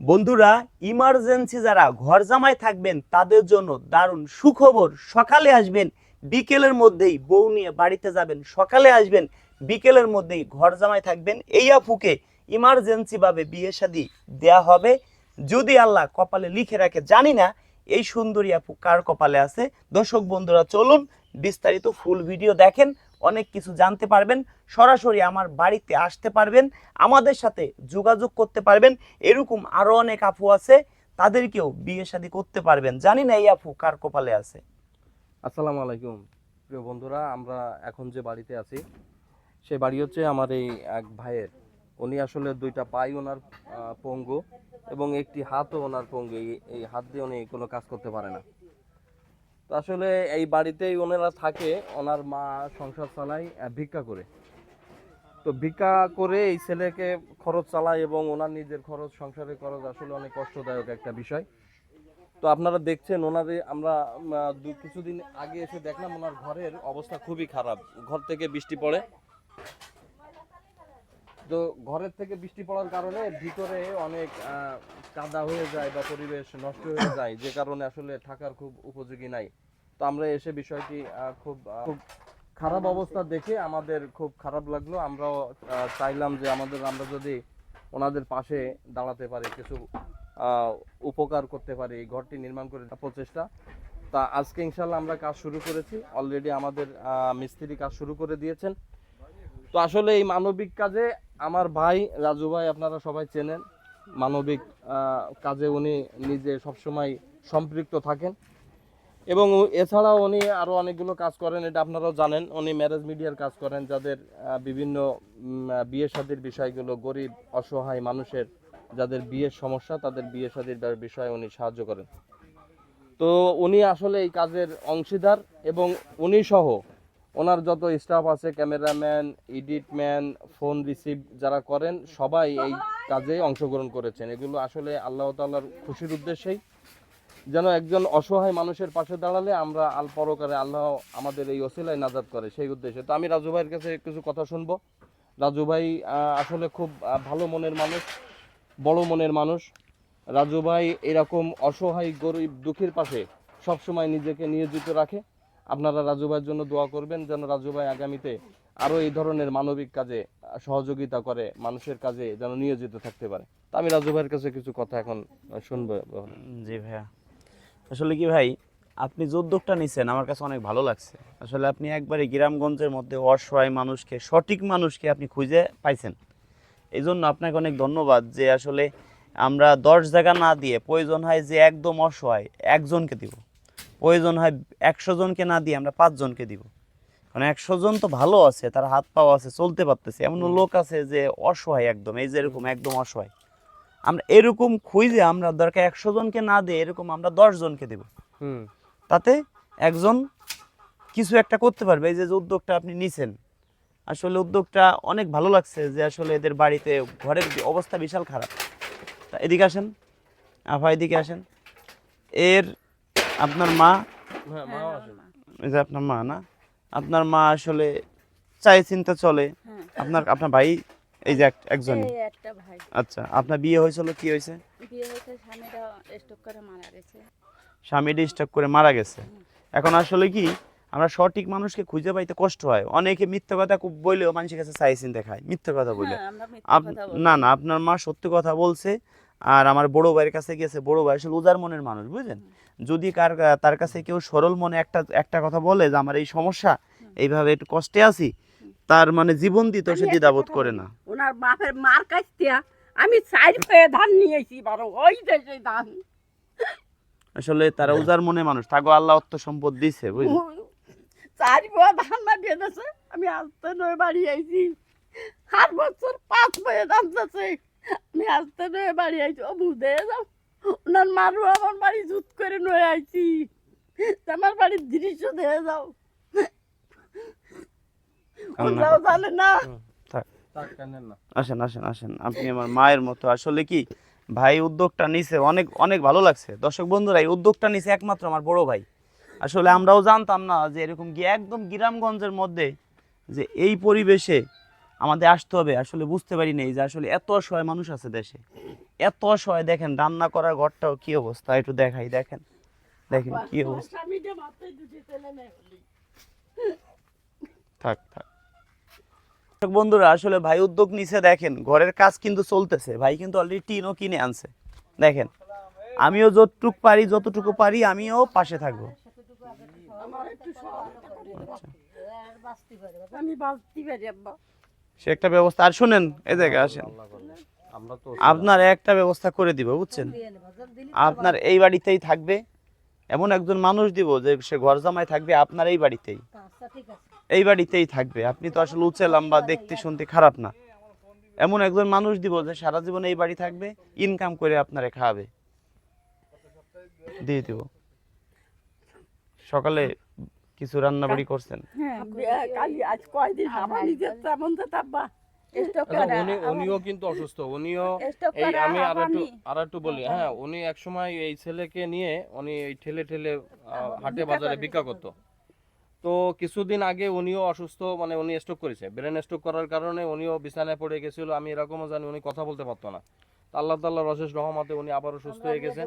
বন্ধুরা ইমার্জেন্সি যারা ঘর জামাই থাকবেন, তাদের জন্য দারুণ সুখবর। সকালে আসবেন, বিকেলের মধ্যেই বউ নিয়ে বাড়িতে যাবেন, সকালে আসবেন, বিকেলের মধ্যেই ঘর জামাই থাকবেন। এই আপুকে ইমার্জেন্সি ভাবে বিয়ে শাদী দেয়া হবে। যদি আল্লাহ কপালে লিখে রাখে, জানি না এই সুন্দরী আপু কার কপালে আছে। দর্শক বন্ধুরা, চলুন বিস্তারিত ফুল ভিডিও দেখেন। অনেক কিছু জানতে পারবেন, সরাসরি আমার বাড়িতে আসতে পারবেন, আমাদের সাথে যোগাযোগ করতে পারবেন, এরকম আরও অনেক আপু আছে, তাদেরকেও বিয়ে শাদী করতে পারবেন। জানি না এই আপু কার কপালে আছে। আসসালামু আলাইকুম। প্রিয় বন্ধুরা, আমরা এখন যে বাড়িতে আছি সেই বাড়ি হচ্ছে আমার এই এক ভাইয়ের। উনি আসলে দুইটা পাই ওনার পঙ্গু এবং একটি হাতও ওনার পঙ্গু। এই- হাত দিয়ে উনি কোনো কাজ করতে পারে না। আসলে এই বাড়িতেই ওনারা থাকে, ওনার মা সংসার চালায় ভিক্ষা করে। তো ভিক্ষা করে এই ছেলেকে খরচ চালায় এবং ওনার নিজের খরচ সংসারের খরচ আসলে অনেক কষ্টদায়ক একটা বিষয়। তো আপনারা দেখছেন ওনাদের আমরা কিছুদিন আগে এসে দেখলাম ওনার ঘরের অবস্থা খুবই খারাপ। ঘর থেকে বৃষ্টি পড়ে। তো ঘরের থেকে বৃষ্টি পড়ার কারণে ভিতরে অনেক কাদা হয়ে যায় বা পরিবেশ নষ্ট হয়ে যায় যে কারণে আসলে থাকার খুব উপযোগী নাই। তো আমরা এসে বিষয়টি খুব খুব খারাপ অবস্থা দেখে আমাদের খুব খারাপ লাগল। আমরাও চাইলাম যে আমাদের আমরা যদি ওনাদের পাশে দাঁড়াতে পারি কিছু আহ, উপকার করতে পারি এই ঘরটি নির্মাণ করে প্রচেষ্টা। তা আজকে ইনশাল্লাহ আমরা কাজ শুরু করেছি। অলরেডি আমাদের মিস্ত্রি কাজ শুরু করে দিয়েছেন। তো আসলে এই মানবিক কাজে আমার ভাই রাজু ভাই আপনারা সবাই চেনেন। মানবিক কাজে উনি নিজে সবসময় সম্পৃক্ত থাকেন। এবং এছাড়াও উনি আরও অনেকগুলো কাজ করেন, এটা আপনারাও জানেন। উনি ম্যারেজ মিডিয়ার কাজ করেন, যাদের বিভিন্ন বিয়ে শাদির বিষয়গুলো, গরিব, অসহায় মানুষের যাদের বিয়ের সমস্যা, তাদের বিয়ে শাদির বিষয়ে উনি সাহায্য করেন। তো উনি আসলে এই কাজের অংশীদার এবং উনি সহ ওনার যত স্টাফ আছে ক্যামেরাম্যান এডিটম্যান ফোন রিসিভ যারা করেন, সবাই এই কাজে অংশগ্রহণ করেছেন। এগুলো আসলে আল্লাহ তাল্লাহর খুশির উদ্দেশ্যেই। যেন একজন অসহায় মানুষের পাশে দাঁড়ালে আমরা আল পরকারে আল্লাহ আমাদের এই ওসিলায় নাজাদ করে, সেই উদ্দেশ্যে। তো আমি রাজু ভাইয়ের কাছে কিছু কথা শুনব। রাজু ভাই আসলে খুব ভালো মনের মানুষ, বড় মনের মানুষ। রাজু ভাই এরকম অসহায়, গরিব, দুঃখের পাশে সবসময় নিজেকে নিয়োজিত রাখে। আপনারা রাজু ভাইয়ের জন্য দোয়া করবেন যেন রাজু ভাই আগামীতে আরও এই ধরনের মানবিক কাজে সহযোগিতা করে, মানুষের কাজে যেন নিয়োজিত থাকতে পারে। তা আমি রাজু ভাইয়ের কাছে কিছু কথা এখন শুনব জি ভাইয়া। আসলে কি ভাই, আপনি যে উদ্যোগটা নিচ্ছেন আমার কাছে অনেক ভালো লাগছে। আসলে আপনি একবারে গ্রামগঞ্জের মধ্যে অসহায় মানুষকে, সঠিক মানুষকে আপনি খুঁজে পাইছেন। এই জন্য আপনাকে অনেক ধন্যবাদ যে আসলে আমরা দশ জায়গা না দিয়ে প্রয়োজন হয় যে একদম অসহায় একজনকে দিব। প্রয়োজন হয় একশো জনকে না দিয়ে আমরা পাঁচজনকে দিব। কারণ একশো জন তো ভালো আছে তার হাত পাওয়া আছে চলতে পারতেছে। এমন লোক আছে যে অসহায় একদম এই যে এরকম একদম অসহায়। আমরা এরকম খুঁজে আমরা দরকার একশো জনকে না দিয়ে এরকম আমরা দশ জনকে দেব। হুম। তাতে একজন কিছু একটা করতে পারবে। এই যে যে উদ্যোগটা আপনি নিছেন আসলে উদ্যোগটা অনেক ভালো লাগছে যে আসলে এদের বাড়িতে ঘরের অবস্থা বিশাল খারাপ। তা এদিকে আসেন আফা এদিকে আসেন। এর আপনার মা? হ্যাঁ আসেন এই যে আপনার মা না? আপনার মা আসলে চাই চিন্তা চলে। হ্যাঁ। আপনার আপনার ভাই এই যে এক- একজনই এই একটা ভাই। আচ্ছা আপনার বিয়ে হয়েছিল কি হয়েছে? স্বামীরা স্টক করে মারা গেছে। স্বামী ডিস্টার্ব করে মারা গেছে। এখন আসলে কি আমরা সঠিক মানুষকে খুঁজে পাইতে কষ্ট হয়। অনেকে মিথ্যা কথা খুব বললেও মানুষের কাছে চাই চিন্তা খায়। মিথ্যা হ্যাঁ, কথা বলি। না না আপনার মা সত্যি কথা বলছে। আর আমার বড় ভাইয়ের কাছে গিয়েছে বড় ভাই আসলে উদার মনের মানুষ বুঝলেন? যদি কার তার কাছে কেউ সরল মনে একটা একটা কথা বলে যে আমার এই সমস্যা এইভাবে একটু কষ্টে আছি তার মানে জীবন দিত সে দ্বিধাবোধ করে না। ওনার বাপের মার কাছ থেকে আমি চার পেয়ে ধান নিয়েছি বড় ওই দেশে ধান। আসলে তারা উদার মনে মানুষ তাকে আল্লাহ অর্থ সম্পদ দিছে বুঝলেন? চার পেয়ে ধান না দিয়ে দিয়েছে আমি আসতে নয় বাড়ি আইছি। সাত বছর পাঁচ পেয়ে ধান দিয়েছে। আমি আসতে নয় বাড়ি আইছি। ও বুঝে যাও ওনার মারু আমার বাড়ি জুত করে নয় আইছি। আমার বাড়ির দৃশ্য দিয়ে যাও। জানে না। আসেন আসেন আসেন। আপনি আমার মায়ের মতো। আসলে কি ভাই উদ্যোগটা নিছে অনেক অনেক ভালো লাগছে। দর্শক বন্ধুরা এই উদ্যোগটা নিছে একমাত্র আমার বড় ভাই। আসলে আমরাও জানতাম না যে এরকম গিয়ে একদম গ্রামগঞ্জের মধ্যে যে এই পরিবেশে আমাদের আসতে হবে। আসলে বুঝতে পারি নেই যে আসলে এত অসহায় মানুষ আছে দেশে। এত অসহায় দেখেন রান্না করার ঘরটাও কি অবস্থা? একটু দেখাই দেখেন। দেখেন কি অবস্থা। থাক থাক। বন্ধুরা আসলে ভাই উদ্যোগ নিছে দেখেন ঘরের কাজ কিন্তু চলতেছে। ভাই কিন্তু অলরেডি টিনও কিনে আনছে। দেখেন আমিও যতটুকু পারি যতটুকু পারি আমিও পাশে থাকব। আমি বাঁচতে পারি আব্বা। সে একটা ব্যবস্থা আর শুনেন এই জায়গায় আসেন। আপনার একটা ব্যবস্থা করে দিব বুঝছেন? আপনার এই বাড়িতেই থাকবে। এমন একজন মানুষ দিব যে সে ঘর জামাই থাকবে আপনার এই বাড়িতেই। এই বাড়িতেই থাকবে। আপনি তো আসলে উঁচে লম্বা দেখতে শুনতে খারাপ না। এমন একজন মানুষ দিব যে সারা জীবন এই বাড়ি থাকবে ইনকাম করে আপনারে খাওয়াবে। দিয়ে দিব। সকালে কিছু রান্না বাড়ি করছেন? হ্যাঁ কালি আজ কয়দিন আমার নিজের তেমন তো আব্বা স্টক করা উনি উনিও কিন্তু অসুস্থ উনিও এই আমি আর একটু আর একটু বলি হ্যাঁ উনি এক সময় এই ছেলেকে নিয়ে উনি এই ঠেলে ঠেলে হাটে বাজারে বিক্রি করতো। তো কিছুদিন আগে উনিও অসুস্থ মানে উনি স্ট্রোক করেছে। ব্রেন স্ট্রোক করার কারণে উনিও বিছানায় পড়ে গেছিল আমি এরকমও জানি উনি কথা বলতে পারতো না। আল্লাহ তাল্লাহ রশেষ রহমতে উনি আবারও সুস্থ হয়ে গেছেন।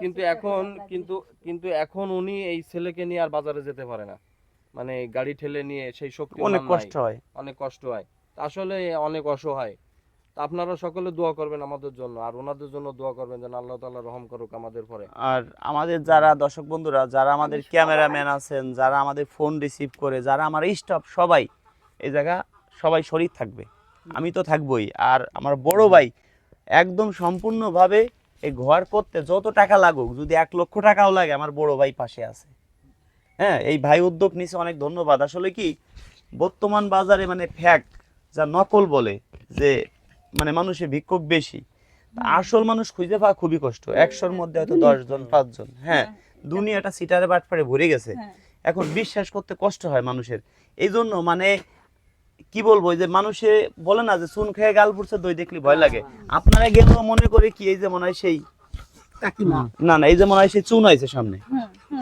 কিন্তু এখন কিন্তু কিন্তু এখন উনি এই ছেলেকে নিয়ে আর বাজারে যেতে পারে না। মানে গাড়ি ঠেলে নিয়ে সেই শক্তি অনেক কষ্ট হয়। অনেক কষ্ট হয়। আসলে অনেক অসহায়। তা আপনারা সকলে দোয়া করবেন আমাদের জন্য আর ওনাদের জন্য দোয়া করবেন যেন আল্লাহ তাআলা রহম করুক আমাদের পরে। আর আমাদের যারা দর্শক বন্ধুরা যারা আমাদের ক্যামেরাম্যান আছেন যারা আমাদের ফোন রিসিভ করে যারা আমার স্টাফ সবাই এই জায়গা সবাই শরীর থাকবে। আমি তো থাকবই। আর আমার বড় ভাই একদম সম্পূর্ণভাবে এই ঘর করতে যত টাকা লাগুক যদি এক লক্ষ টাকাও লাগে আমার বড় ভাই পাশে আছে। হ্যাঁ এই ভাই উদ্যোগ নিছে অনেক ধন্যবাদ। আসলে কি বর্তমান বাজারে মানে ফ্যাক যা নকল বলে যে মানে মানুষের ভিক্ষুক বেশি আসল মানুষ খুঁজে পাওয়া খুবই কষ্ট। একশোর মধ্যে হয়তো দশজন পাঁচজন হ্যাঁ দুনিয়াটা সিটারে বাটপারে ভরে গেছে। হ্যাঁ। এখন বিশ্বাস করতে কষ্ট হয় মানুষের। এই জন্য মানে কি বলব এই যে মানুষে বলে না যে চুন খেয়ে গাল পড়ছে দই দেখলে ভয় লাগে। আপনারা গেলেও মনে করে কি এই যে মনে হয় সেই না? না এই যে মনে হয় সেই চুন হয়েছে সামনে।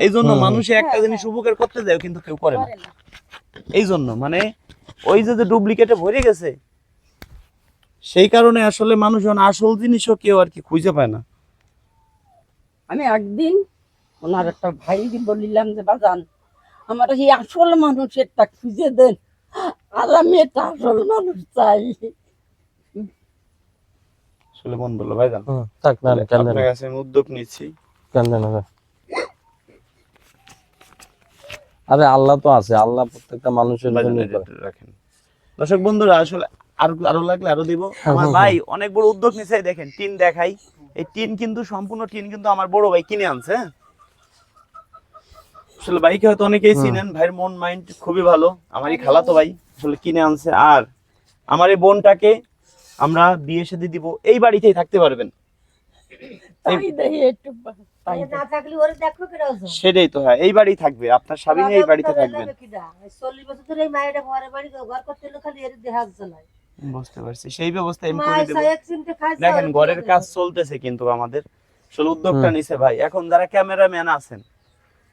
এই জন্য মানুষে একটা জিনিস উপকার করতে যায় কিন্তু কেউ করে না। এই জন্য মানে ওই যে যে ডুপ্লিকেটে ভরে গেছে সেই কারণে আসলে মানুষজন আসল জিনিসও কেউ আর কি খুঁজে পায় না। আমি একদিন ওনার একটা ভাই বলিলাম যে বাজান আমার এই আসল মানুষেরটা খুঁজে দেন। আর আমি একটা আসল মানুষ চাই। আসলে মন বলল ভাই জান থাক না আপনার কাছে আমি উদ্যোগ নিচ্ছি। আরে আল্লাহ তো আছে আল্লাহ প্রত্যেকটা মানুষের জন্য রাখেন। দর্শক বন্ধুরা আসলে আর আরও লাগলে আরও দিব। আমার ভাই অনেক বড় উদ্যোগ নিছে দেখেন টিন দেখাই। এই টিন কিন্তু সম্পূর্ণ টিন কিন্তু আমার বড় ভাই কিনে আনছে হ্যাঁ? আসলে ভাইকে হয়তো অনেকেই চিনেন ভাইয়ের মন মাইন্ড খুবই ভালো আমারই খালাতো ভাই। আসলে কিনে আনছে। আর আমার এই বোনটাকে আমরা বিয়ে সাথে দিব এই বাড়িতেই থাকতে পারবেন। তাই দেখি একটু তাই না থাকলে ওরে দেখো কেন সেটাই তো হয় এই বাড়ি থাকবে আপনার স্বামী এই বাড়িতে থাকবেন। চল্লিশ বছর ধরে এই মায়েরা ঘরে বাড়ি ঘর করতে হলো খালি এর দেহাত জ্বালায়। বুঝতে পারছি সেই ব্যবস্থা আমি করে দেবো। দেখেন ঘরের কাজ চলতেছে কিন্তু আমাদের। আসলে উদ্যোগটা নিছে ভাই। এখন যারা ক্যামেরাম্যান আছেন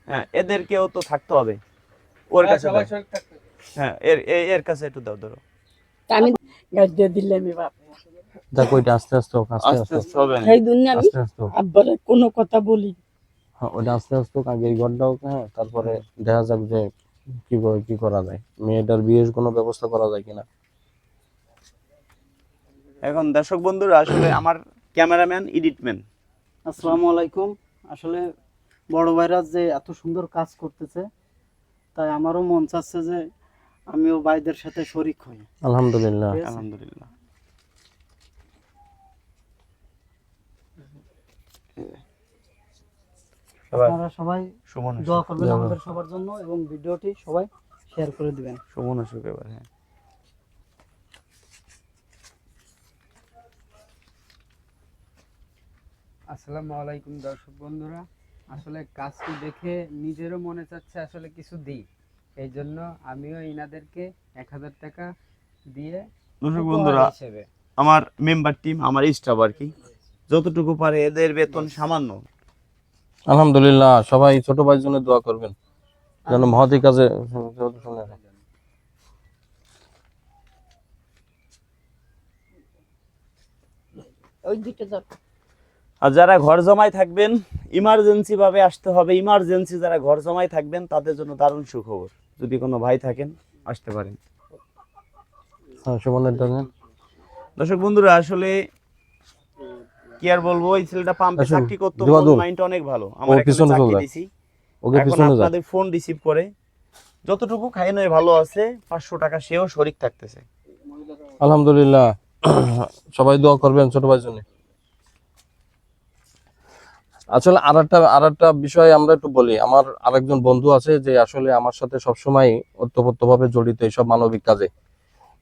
হ্যাঁ এদেরকেও তো থাকতে হবে। ওর কাছে দাও। হ্যাঁ এর এর কাছে একটু দাও ধরো। আমি গাড়ি দিলাম এবার দেখ ওইটা আস্তে আস্তে হোক আস্তে আস্তে হবে না। সেই জন্য আমি আস্তে আস্তে আব্বারে কোনো কথা বলি। হ্যাঁ, ওইটা আস্তে আস্তে হোক আগে এই ঘরটা হোক হ্যাঁ তারপরে দেখা যাক যে কি করে কি করা যায়। মেয়েটার বিয়ের কোনো ব্যবস্থা করা যায় কিনা? এখন দর্শক বন্ধুরা আসলে আমার ক্যামেরাম্যান এডিটম্যান। আসসালামু আলাইকুম। আসলে বড় ভাইরা যে এত সুন্দর কাজ করতেছে তাই আমারও মন চাচ্ছে যে আমিও ভাইদের সাথে শরিক হই। আলহামদুলিল্লাহ। আলহামদুলিল্লাহ। আপনারা সবাই সুমন দোয়া করবেন আমাদের সবার জন্য এবং ভিডিওটি সবাই শেয়ার করে দিবেন। সুমন অসুখ এবার হ্যাঁ। আসসালামু আলাইকুম দর্শক বন্ধুরা। আসলে কাজটি দেখে নিজেরও মনে চাচ্ছে আসলে কিছু দিই। এই জন্য আমিও ইনাদেরকে এক হাজার টাকা দিয়ে দর্শক বন্ধুরা আমার মেম্বার টিম আমার স্টাফ আর কি যতটুকু পারে এদের বেতন সামান্য। আলহামদুলিল্লাহ সবাই ছোট ভাইয়ের জন্য দোয়া করবেন। যেন আচ্ছা। মহতি কাজে ওই দুটো আর যারা ঘর জমায় থাকবেন ইমার্জেন্সি ভাবে আসতে হবে। ইমার্জেন্সি যারা ঘর জমায় থাকবেন তাদের জন্য দারুণ সুখবর। যদি কোনো ভাই থাকেন আসতে পারেন। হ্যাঁ দর্শক বন্ধুরা আসলে কি আর বলব এই ছেলেটা পাম্পে চাকরি করতো যোগাযোগ। মাইন্ড অনেক ভালো। আমার পিছনে চাকরি দিছি। ওকে পিছনে আপনাদের ফোন রিসিভ করে। যতটুকু খাই নয় ভালো আছে পাঁচশো টাকা সেও শরিক থাকতেছে। আলহামদুলিল্লাহ। সবাই দোয়া করবেন ছোট ভাইয়ের জন্য। আসলে আর একটা আর একটা বিষয় আমরা একটু বলি। আমার আরেকজন বন্ধু আছে যে আসলে আমার সাথে সবসময় ওতপ্রোতভাবে জড়িত এইসব মানবিক কাজে।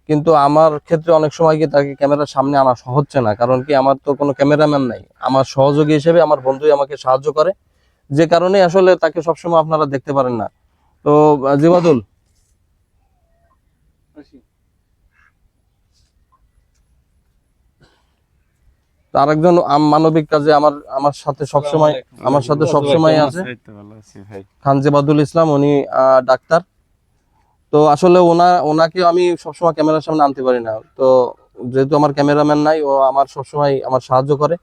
কিন্তু আমার ক্ষেত্রে অনেক সময় কি তাকে ক্যামেরার সামনে আনা হচ্ছে না। কারণ কি, আমার তো কোনো ক্যামেরাম্যান নাই। আমার সহযোগী হিসেবে আমার বন্ধুই আমাকে সাহায্য করে। যে কারণে আসলে তাকে সবসময় আপনারা দেখতে পারেন না। তো জিবাদুল তো আরেকজন আম- মানবিক কাজে আমার আমার সাথে সবসময় আমার সাথে সবসময় আছে। খান জেবাদুল ইসলাম উনি আহ, ডাক্তার। তো আসলে ওনা ওনাকে আমি সবসময় ক্যামেরার সামনে আনতে পারি না। তো যেহেতু আমার ক্যামেরাম্যান নাই ও আমার সবসময় আমার সাহায্য করে।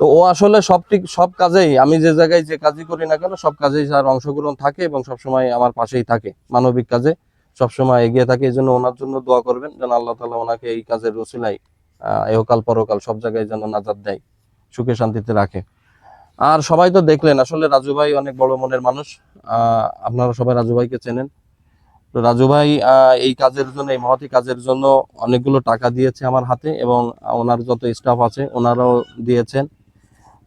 তো ও আসলে সব ঠিক সব কাজেই আমি যে জায়গায় যে কাজই করি না কেন সব কাজেই তার অংশগ্রহণ থাকে এবং সবসময় আমার পাশেই থাকে। মানবিক কাজে সবসময় এগিয়ে থাকে এই জন্য ওনার জন্য দোয়া করবেন যেন আল্লাহ তালা ওনাকে এই কাজের রসিলাই এহকাল পরকাল সব জায়গায় যেন নাজাদ দেয়, সুখে শান্তিতে রাখে। আর সবাই তো দেখলেন, আসলে রাজু ভাই অনেক বড় মনের মানুষ। আপনারা সবাই রাজু ভাইকে চেনেন। তো রাজু ভাই এই কাজের জন্য, এই মহতি কাজের জন্য অনেকগুলো টাকা দিয়েছে আমার হাতে এবং ওনার যত স্টাফ আছে, ওনারাও দিয়েছেন।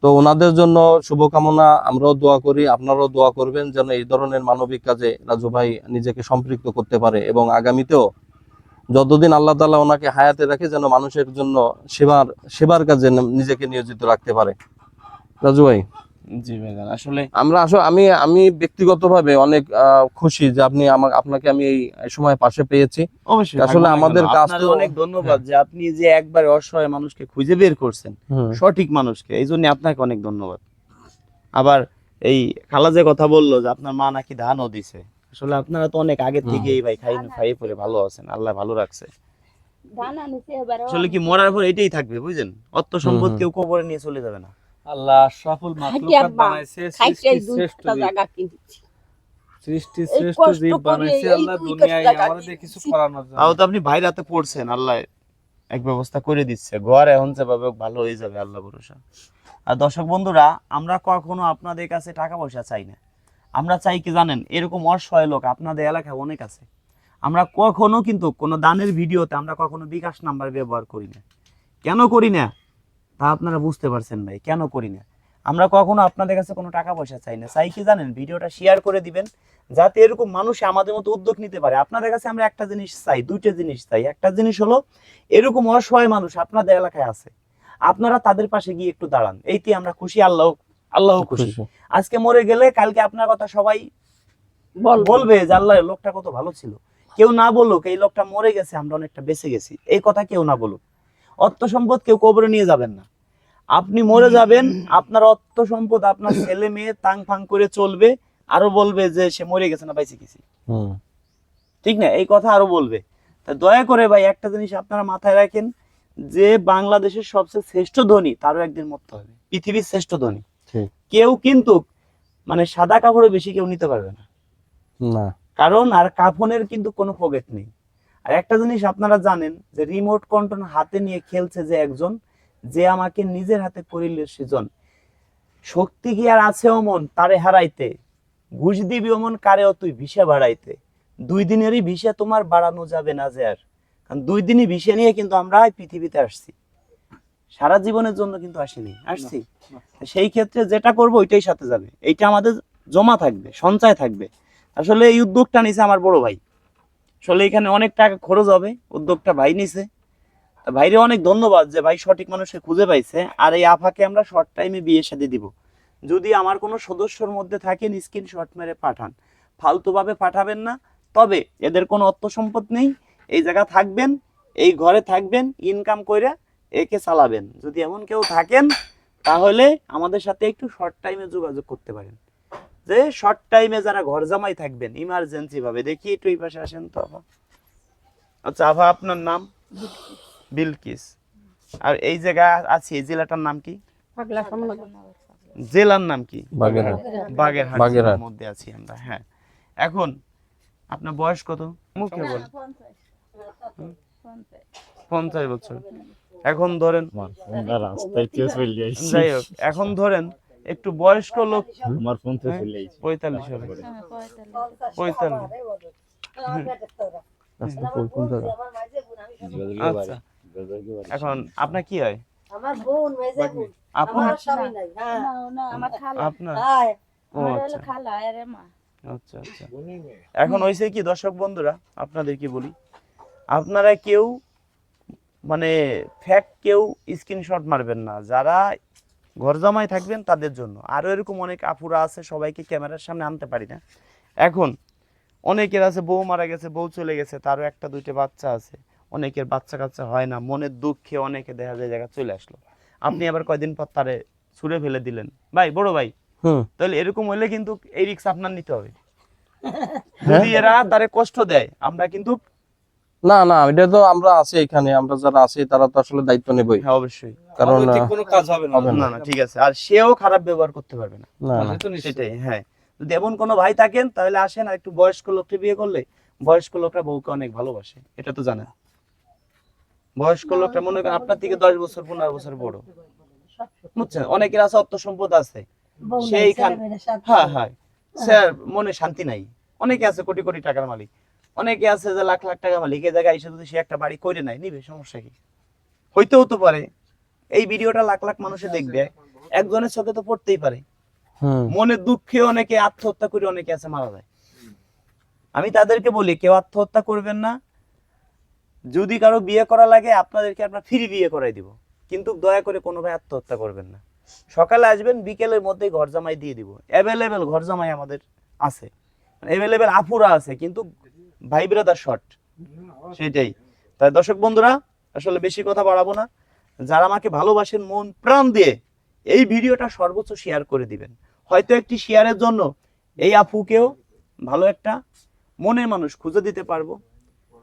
তো ওনাদের জন্য শুভকামনা, আমরাও দোয়া করি, আপনারাও দোয়া করবেন যেন এই ধরনের মানবিক কাজে রাজু ভাই নিজেকে সম্পৃক্ত করতে পারে এবং আগামীতেও যতদিন আল্লাহ তাআলা ওনাকে হায়াতে রাখে যেন মানুষের জন্য সেবার সেবার কাজে নিজেকে নিয়োজিত রাখতে পারে। রাজু ভাই? জি ভাইজান আসলে আমরা আসলে আমি আমি ব্যক্তিগতভাবে অনেক খুশি যে আপনি আমার আপনাকে আমি এই সময় পাশে পেয়েছি। অবশ্যই আসলে আমাদের? কাজ অনেক ধন্যবাদ যে আপনি যে একবার অসহায় মানুষকে খুঁজে বের করছেন সঠিক মানুষকে এই জন্য আপনাকে অনেক ধন্যবাদ। আবার এই খালা যে কথা বলল যে আপনার মা নাকি ধানও দিছে। আসলে আপনারা তো অনেক আগে থেকে এই ভাই খাই খাইয়ে পরে ভালো আছেন আল্লাহ ভালো রাখছে। আসলে কি মরার পর এটাই থাকবে অর্থ সম্পদ কেউ কবরে নিয়ে চলে যাবে না। আল্লাহ আশরাফুল মাখলুকাত বানাইছে শ্রেষ্ঠ এই শ্রেষ্ঠ জীব বানাইছে আল্লাহ দুনিয়ায় আমাদের কিছু করানোর জন্য। তাও তো আপনি ভাই রাতে পড়ছেন আল্লাহ এক ব্যবস্থা করে দিচ্ছে। ঘর এখন যেভাবে ভালো হয়ে যাবে আল্লাহ ভরসা। আর দর্শক বন্ধুরা আমরা কখনো আপনাদের কাছে টাকা পয়সা চাই না। আমরা চাই কি জানেন, এরকম অসহায় লোক আপনাদের এলাকায় অনেক আছে। আমরা কখনো কিন্তু কোনো দানের ভিডিওতে আমরা কখনো বিকাশ নাম্বার ব্যবহার করি না। কেন করি না? তা আপনারা বুঝতে পারছেন ভাই, কেন করি না? আমরা কখনো আপনাদের কাছে কোনো টাকা পয়সা চাই না। চাই কি জানেন, ভিডিওটা শেয়ার করে দিবেন, যাতে এরকম মানুষ আমাদের মতো উদ্যোগ নিতে পারে। আপনাদের কাছে আমরা একটা জিনিস চাই, দুইটা জিনিস চাই। একটা জিনিস হলো, এরকম অসহায় মানুষ আপনাদের এলাকায় আছে। আপনারা তাদের পাশে গিয়ে একটু দাঁড়ান। এইতে আমরা খুশি, আল্লাহ আল্লাহ খুশি। আজকে মরে গেলে কালকে আপনার কথা সবাই বলবে। যে আল্লাহ লোকটা কত ভালো ছিল। কেউ না বলুক এই লোকটা মরে গেছে আমরা অনেকটা বেঁচে গেছি। এই কথা কেউ না বলুক। অর্থ সম্পদ কেউ কবরে নিয়ে যাবেন না। আপনি মরে যাবেন আপনার অর্থ সম্পদ আপনার ছেলে মেয়ে তাং ফাং করে চলবে আরও বলবে যে সে মরে গেছে না বাইসে গেছি। হুম। ঠিক না? এই কথা আরও বলবে। তা দয়া করে ভাই একটা জিনিস আপনারা মাথায় রাখেন যে বাংলাদেশের সবচেয়ে শ্রেষ্ঠ ধনী তারও একদিন মরতে হবে। পৃথিবীর শ্রেষ্ঠ ধনী। কেউ কিন্তু মানে সাদা কাপড়ে বেশি কেউ নিতে পারবে না। না। কারণ আর কাফনের কিন্তু কোনো পকেট নেই। আর একটা জিনিস আপনারা জানেন যে রিমোট কন্ট্রোল হাতে নিয়ে খেলছে যে একজন যে আমাকে নিজের হাতে করিল সেজন শক্তি কি আর আছে অমন? তারে হারাইতে। ঘুষ দিবি অমন? কারেও তুই? ভিসা বাড়াইতে। দুই দিনেরই ভিসা তোমার বাড়ানো যাবে না যে আর। কারণ দুই দিনই ভিসা নিয়ে কিন্তু আমরা পৃথিবীতে আসছি। সারা জীবনের জন্য কিন্তু আসেনি। আসছি? সেই ক্ষেত্রে যেটা করব ওইটাই সাথে যাবে। এইটা আমাদের জমা থাকবে সঞ্চয় থাকবে। আসলে এই উদ্যোগটা নিছে আমার বড় ভাই। আসলে এখানে অনেক টাকা খরচ হবে উদ্যোগটা ভাই নিছে। ভাইরে অনেক ধন্যবাদ যে ভাই সঠিক মানুষকে খুঁজে পাইছে। আর এই আফাকে আমরা শর্ট টাইমে বিয়ে সাথে দিব। যদি আমার কোনো সদস্যর মধ্যে থাকেন স্ক্রিনশট মেরে পাঠান। ফালতুভাবে পাঠাবেন না। তবে এদের কোনো অর্থ সম্পদ নেই। এই জায়গা থাকবেন এই ঘরে থাকবেন ইনকাম কইরা একে চালাবেন। যদি এমন কেউ থাকেন তাহলে আমাদের সাথে একটু শর্ট টাইমে যোগাযোগ করতে পারেন। যে শর্ট টাইমে যারা ঘর জামাই থাকবেন ইমার্জেন্সি ভাবে। দেখি একটু এই পাশে আসেন তো আচ্ছা আফা আপনার নাম? বিলকিস। আর এই জায়গা আছে এই জেলাটার নাম কি? জেলার নাম কি? বাগেরহাট। মধ্যে আছি আমরা হ্যাঁ। এখন আপনার বয়স কত? মুখে বল। পঞ্চাশ বছর। এখন ধরেন যাই হোক এখন ধরেন একটু বয়স্ক লোক আমার হ্যাঁ? পঁয়তাল্লিশ হবে। পঁয়তাল্লিশ। আমার মাঝে বোন আমি সব- আচ্ছা এখন আপনার কি হয়? আমার বোন মেজে বোন আপন আমার স্বামী নাই। হ্যাঁ। না না আমার খালা। আপনার? ও আচ্ছা। খালা এর মা। আচ্ছা আচ্ছা। এখন হয়েছে কি দর্শক বন্ধুরা আপনাদের কি বলি? আপনারা কেউ মানে ফ্যাক কেউ স্ক্রিনশট মারবেন না। যারা ঘর থাকবেন তাদের জন্য। আরও এরকম অনেক আপুরা আছে সবাইকে ক্যামেরার সামনে আনতে পারি না। এখন অনেকের আছে বউ মারা গেছে বউ চলে গেছে তারও একটা দুইটা বাচ্চা আছে। অনেকের বাচ্চা কাচ্চা হয় না মনের দুঃখে অনেকে দেখা যায় জায়গা চলে আসলো। আপনি আবার কয়দিন পর তারে ছুঁড়ে ফেলে দিলেন। ভাই বড় ভাই হুম। তাহলে এরকম হলে কিন্তু এই রিক্স আপনার নিতে হবে। যদি এরা তারে কষ্ট দেয় আমরা কিন্তু না না এটা তো আমরা আছি এখানে আমরা যারা আছি তারা তো আসলে দায়িত্ব নেবই। হ্যাঁ অবশ্যই। কারণ কোনো কাজ হবে না। না। না ঠিক আছে। আর সেও খারাপ ব্যবহার করতে পারবে না। না। সেটাই হ্যাঁ। যদি এমন কোনো ভাই থাকেন তাহলে আসেন আর একটু বয়স্ক লোককে বিয়ে করলে বয়স্ক লোকরা বউকে অনেক ভালোবাসে এটা তো জানেন। বয়স্ক লোকটা মনে করেন আপনার থেকে দশ বছর পনেরো বছর বড়। বুঝছেন? অনেকের আছে অর্থ সম্পদ আছে। সেইখান হ্যাঁ হ্যাঁ। স্যার মনে শান্তি নাই। অনেকে আছে কোটি কোটি টাকার মালিক। অনেকে আছে যে লাখ লাখ টাকা মালিক এই জায়গায় এসে যদি সে একটা বাড়ি করে নাই নিবে সমস্যা কি? হইতেও তো পারে। এই ভিডিওটা লাখ লাখ মানুষে দেখবে। একজনের চোখে তো পড়তেই পারে। মনের দুঃখে অনেকে আত্মহত্যা করে অনেকে আছে মারা যায়। আমি তাদেরকে বলি কেউ আত্মহত্যা করবেন না। যদি কারও বিয়ে করা লাগে আপনাদেরকে আমরা ফ্রি বিয়ে করাই দিব। কিন্তু দয়া করে কোনো ভাই আত্মহত্যা করবেন না। সকালে আসবেন বিকেলের মধ্যে ঘর জামাই দিয়ে দিব। অ্যাভেলেবেল ঘর জামাই আমাদের আছে। অ্যাভেলেবেল আপুরা আছে কিন্তু ভাই ব্রাদার শর্ট সেটাই। তাই দর্শক বন্ধুরা, আসলে বেশি কথা বাড়াবো না। যারা আমাকে ভালোবাসেন, মন, প্রাণ দিয়ে এই ভিডিওটা সর্বোচ্চ শেয়ার করে দিবেন। হয়তো একটি শেয়ারের জন্য এই আপুকেও ভালো একটা মনের মানুষ খুঁজে দিতে পারব।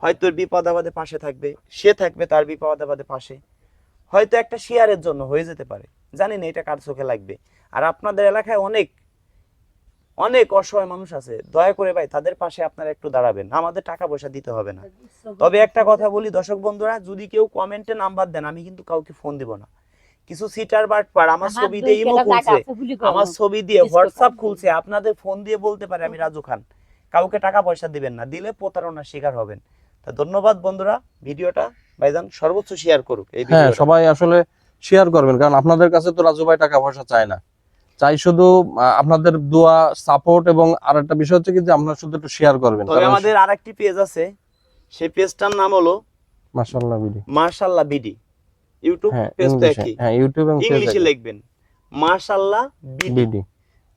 হয়তো বিপদ আপদে পাশে থাকবে, সে থাকবে তার বিপদ আপদে পাশে। হয়তো একটা শেয়ারের জন্য হয়ে যেতে পারে। জানি না এটা কার চোখে লাগবে। আর আপনাদের এলাকায় অনেক অনেক অসহায় মানুষ আছে। দয়া করে ভাই তাদের পাশে আপনারা একটু দাঁড়াবেন। আমাদের টাকা পয়সা দিতে হবে না। তবে একটা কথা বলি দর্শক বন্ধুরা যদি কেউ কমেন্টে নাম্বার দেন আমি কিন্তু কাউকে ফোন দিব না। কিছু সিটার বাট পার আমার ছবি দিয়ে ইমো খুলছে। আমার ছবি দিয়ে হোয়াটসঅ্যাপ খুলছে। আপনাদের ফোন দিয়ে বলতে পারে আমি রাজু খান। কাউকে টাকা পয়সা দিবেন না। দিলে প্রতারণার শিকার হবেন। তা ধন্যবাদ বন্ধুরা। ভিডিওটা ভাইজান সর্বোচ্চ শেয়ার করুক এই হ্যাঁ সবাই আসলে শেয়ার করবেন। কারণ আপনাদের কাছে তো রাজু ভাই টাকা পয়সা চায় না। চাই শুধু আপনাদের দোয়া সাপোর্ট এবং আর একটা বিষয় হচ্ছে কি যে আপনারা শুধু একটু শেয়ার করবেন। তবে আমাদের আরেকটি পেজ আছে সেই পেজটার নাম হলো মাশাআল্লাহ বিডি। মার্শাল্লাহ বিডি। ইউটিউব হ্যাঁ পেজ তো একই। হ্যাঁ ইউটিউব এবং ইংলিশে লিখবেন মার্শাল্লাহ বিডি।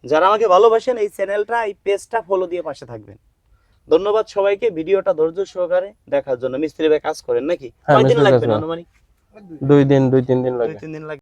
যারা আমাকে ভালোবাসেন এই চ্যানেলটা এই পেজটা ফলো দিয়ে পাশে থাকবেন। ধন্যবাদ সবাইকে ভিডিওটা ধৈর্য সহকারে দেখার জন্য। মিস্ত্রি ভাই কাজ করেন নাকি? হ্যাঁ, কয়দিন লাগবে। আনুমানিক? দুই দিন দুই তিন দিন দুই তিন দিন লাগবে।